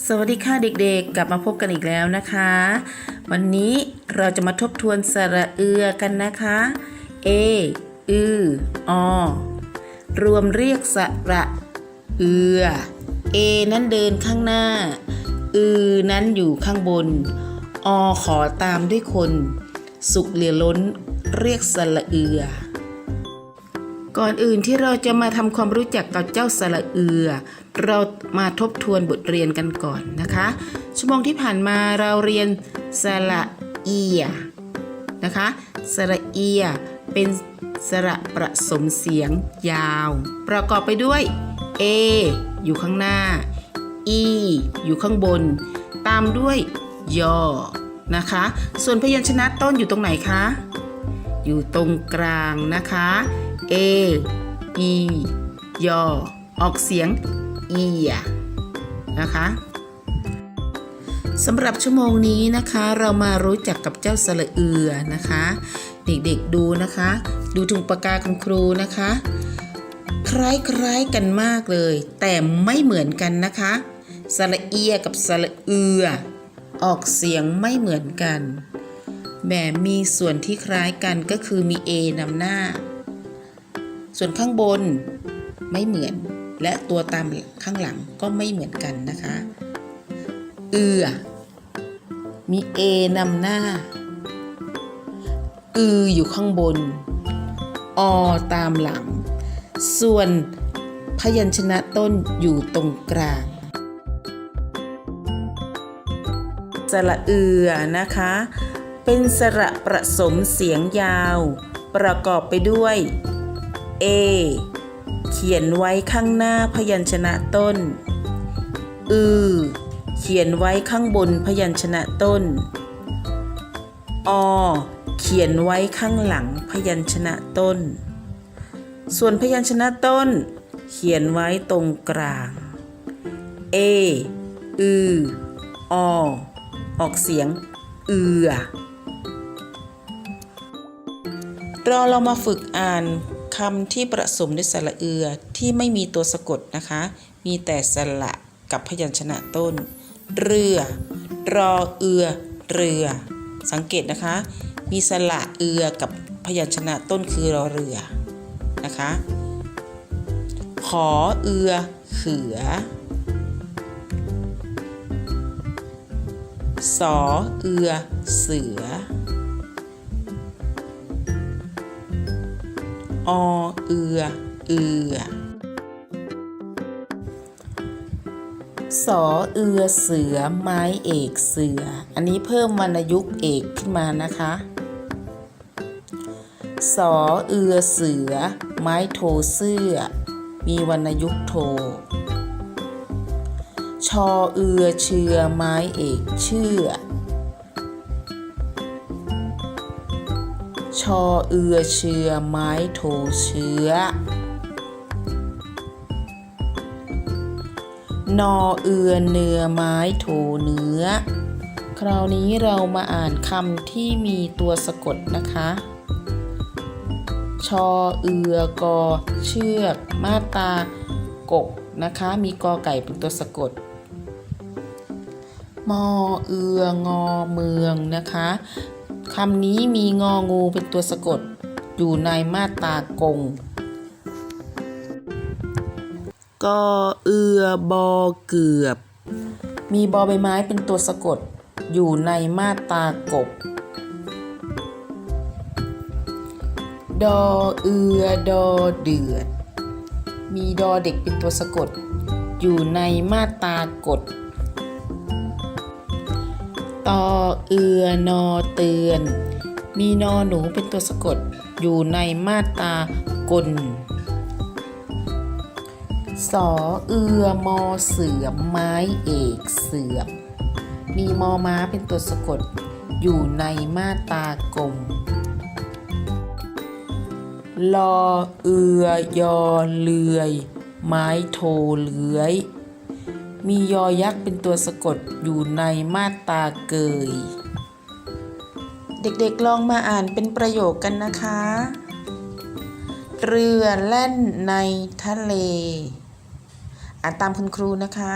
สวัสดีค่ะเด็กๆ กลับมาพบกันอีกแล้วนะคะ วันนี้เราจะมาทบทวนสระเอือกันนะคะ a อืออรวมเรียกสระเอือ a นั้นเดินข้างหน้า อือ นั้นอยู่ข้างบน อ ขอตามด้วยคน สุขเหลือล้น เรียกสระเอือ ก่อนอื่นที่เราจะมาทำความรู้จักกับเจ้าสระเอือ เรามาทบทวนบทเรียนกันก่อนนะคะ ชั่วโมงที่ผ่านมาเราเรียนสระเอียนะคะสระเอียเป็นสระประสมเสียงยาว ประกอบไปด้วย a อยู่ข้างหน้า e อยู่ข้างบน ตามด้วยยอนะคะ ส่วนพยัญชนะต้นอยู่ตรงไหนคะ อยู่ตรงกลางนะคะ A E ยอออกเสียง เอียนะคะสำหรับชั่วโมงนี้นะคะเรามารู้จักกับเจ้าสระเอือนะคะ เด็กๆดูนะคะ ดูถุงปากกาคุณครูนะคะ คล้ายๆกันมากเลย แต่ไม่เหมือนกันนะคะสระเอียกับสระเอือ ออกเสียงไม่เหมือนกันแหมมีส่วนที่คล้ายกันก็คือมี A นำหน้า ส่วนข้างบนไม่เหมือน และตัวตามข้างหลังก็ไม่เหมือนกันนะคะ เอือ มี A นำหน้า อืออยู่ข้างบน อตามหลัง ส่วนพยัญชนะต้นอยู่ตรงกลาง สระเอือนะคะ เป็นสระประสมเสียงยาว ประกอบไปด้วย A เขียนไว้ข้างหน้าพยัญชนะต้น อือ เขียนไว้ข้างบนพยัญชนะต้น อ เขียนไว้ข้างหลังพยัญชนะต้น ส่วนพยัญชนะต้น เขียนไว้ตรงกลาง A อือ อ ออกเสียง เอือเราเรามาฝึกอ่าน คำที่ประสมด้วยสระเอือที่ไม่มีตัวสะกดนะคะ มีแต่สระกับพยัญชนะต้น เรือ รอเอือ เรือ สังเกตนะคะ มีสระเอือกับพยัญชนะต้นคือรอเรือนะคะ ขอเอือ เขือ สอเอือ เสือ อเอือ เอือสอเอือเสือไม้เอกเสือ อันนี้เพิ่มวรรณยุกต์เอกขึ้นมานะคะสอเอือเสือ ไม้โทเสื้อ มีวรรณยุกต์โท ชอเอือเชือไม้เอกเชื่อ ชอเอือเชือไม้โทเชื้อนอเอือเนื้อไม้โทเนื้อ คราวนี้เรามาอ่านคำที่มีตัวสะกดนะคะ ชอเอือกอเชือกมาตากกนะคะ มีกอไก่เป็นตัวสะกด มอเอืองอเมืองนะคะ คำนี้มีงองูเป็นตัวสะกด อยู่ในมาตากง กอเอือบอเกือบ มีบอใบไม้เป็นตัวสะกด อยู่ในมาตากบ ดอเอือดอเดือด มีดอเด็กเป็นตัวสะกด อยู่ในมาตากด ตอเอือนอเตือน มีนอหนูเป็นตัวสะกดอยู่ในมาตรากลสอเอือมอเสือมไม้เอกเสือมมีมอม้าเป็นตัวสะกดอยู่ในมาตากลมลอเอือยอเลือย ไม้โทเลื้อย มียอยักษ์เป็นตัวสะกดอยู่ในมาตราเกย เด็กๆลองมาอ่านเป็นประโยคกันนะคะ เรือแล่นในทะเล อ่านตามคุณครูนะคะ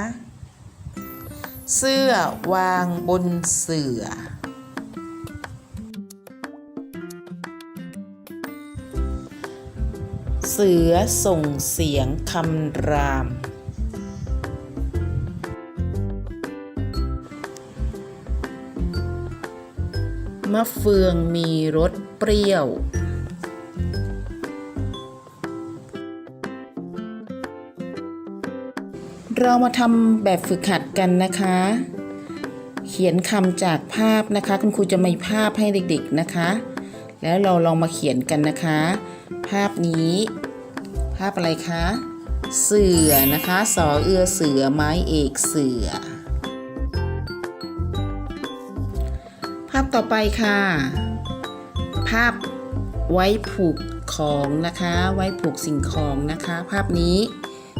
เสื้อวางบนเสื่อ เสือส่งเสียงคำราม มะเฟืองมีรสเปรี้ยว เรามาทำแบบฝึกหัดกันนะคะ เขียนคำจากภาพนะคะ คุณครูจะมีภาพให้เด็กๆนะคะ แล้วเราลองมาเขียนกันนะคะ ภาพนี้ ภาพอะไรคะ เสือนะคะ สอเอือเสือไม้เอกเสือ ต่อไปค่ะ ภาพไว้ผูกของนะคะ ไว้ผูกสิ่งของนะคะ ภาพนี้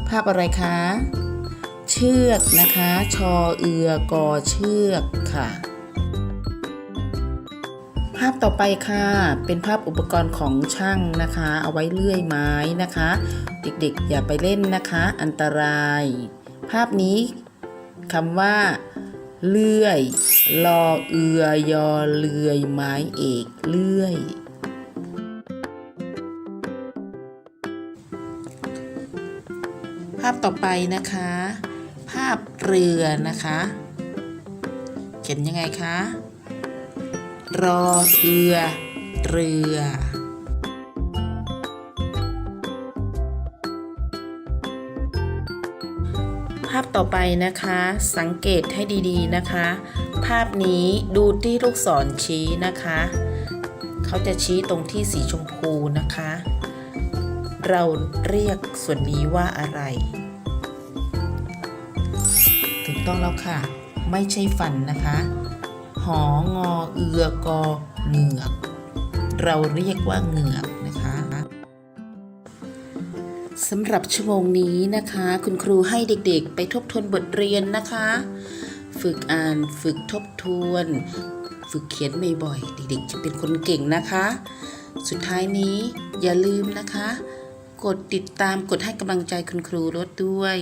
ภาพอะไรคะ เชือกนะคะ ชอเอือกอเชือกค่ะ ภาพต่อไปค่ะ เป็นภาพอุปกรณ์ของช่างนะคะ เอาไว้เลื่อยไม้นะคะ เด็กๆ อย่าไปเล่นนะคะ อันตราย ภาพนี้คำว่า เลื่อย ลอเอือยอเลื่อยไม้เอกเลื่อย ภาพต่อไปนะคะ ภาพเรือนะคะ เขียนยังไงคะ รอเอือเรือ ภาพต่อไปนะคะ สังเกตให้ดีๆนะคะ ภาพนี้ดูที่ลูกศรชี้นะคะ เขาจะชี้ตรงที่สีชมพูนะคะ เราเรียกส่วนนี้ว่าอะไร ถูกต้องแล้วค่ะ ไม่ใช่ฟันนะคะ หองอเอือกอเหงือก เราเรียกว่าเหงือก สำหรับชั่วโมงนี้นะคะ คุณครูให้เด็กๆ ไปทบทวนบทเรียนนะคะ ฝึกอ่านฝึกทบทวน ฝึกเขียนบ่อยๆเด็กๆ จะเป็นคนเก่งนะคะ สุดท้ายนี้อย่าลืมนะคะ กดติดตามกดให้กำลังใจคุณครูรถด้วย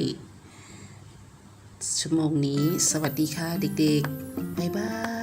ชั่วโมงนี้ สวัสดีค่ะเด็กๆบ๊ายบาย